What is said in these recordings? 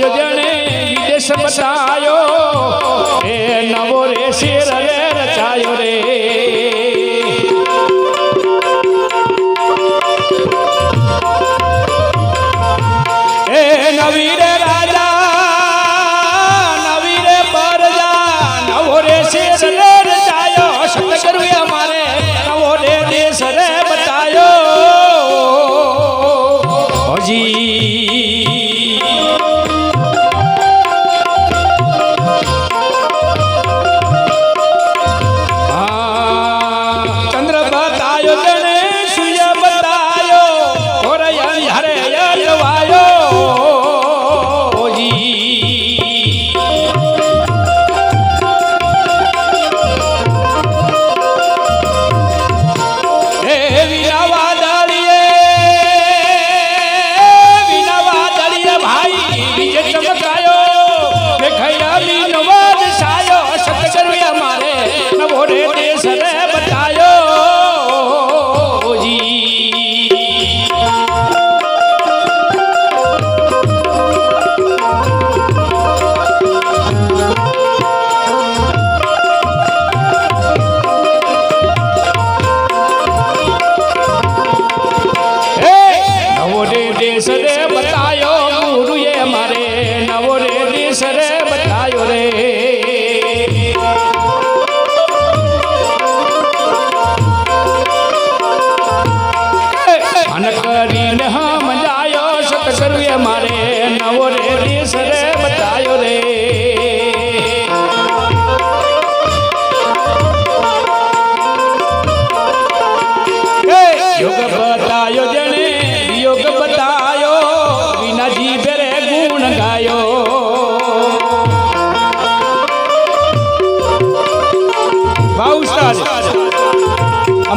બતાયો જણે વિદેશ બતાયો એ નવો રે શેર રે રચાયો રે. મેઘયા મીનો વરસાયો સતગુરુ અમારે નવો રે દેશ રે બતાયો જી હે નવો રે દેશ રે બતાયો ગુરુએ મારે નવો રે દેશ રે Hey.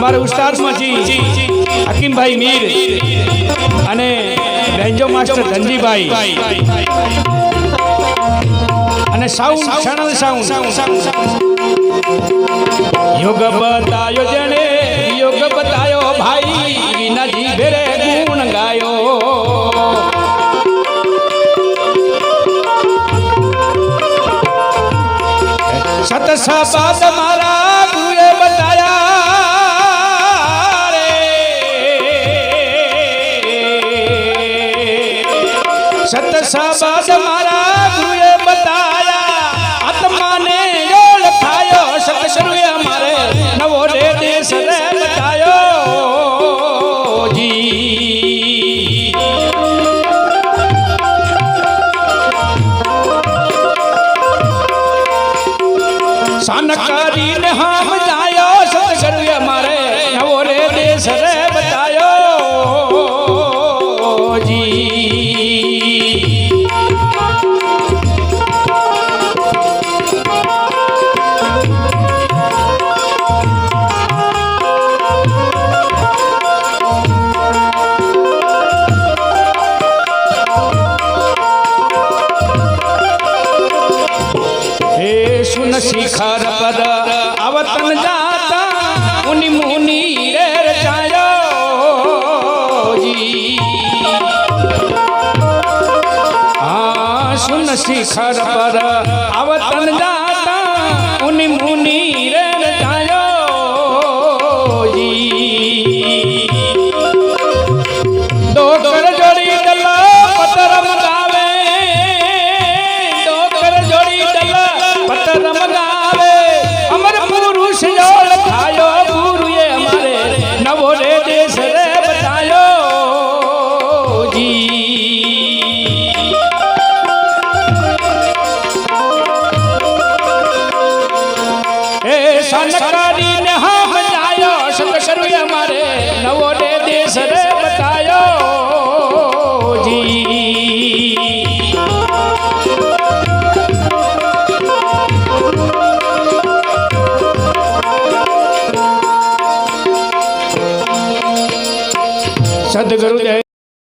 અમારા ઉસ્તાદમાં જી હકીમભાઈ મીર અને બેન્જો માસ્ટર ધનજીભાઈ. અને સાઉન્ડ ચેનલ સાઉન્ડ. યોગ બતાયો જણે, યોગ બતાયો ભાઈ વિના જીભે રે ગુણ ગાયો. સત સબાદ મારા ગુરે બતાયા. સત સબાદ મારા ગુરુએ બતાયા. આત્માને ઓળખાયો સતગુરુએ મારે નવો રે દેશ રે બતાયો. જી. સાન કરીને હમ જાયો. સતગુરુ મારે નવો રે દેશ રે બતાયો. જી. हाँ, सुन शिखर पद अवतन जाता उन मुनि सुन शिखर पर अवतन जाता उन मुनि गुरु जय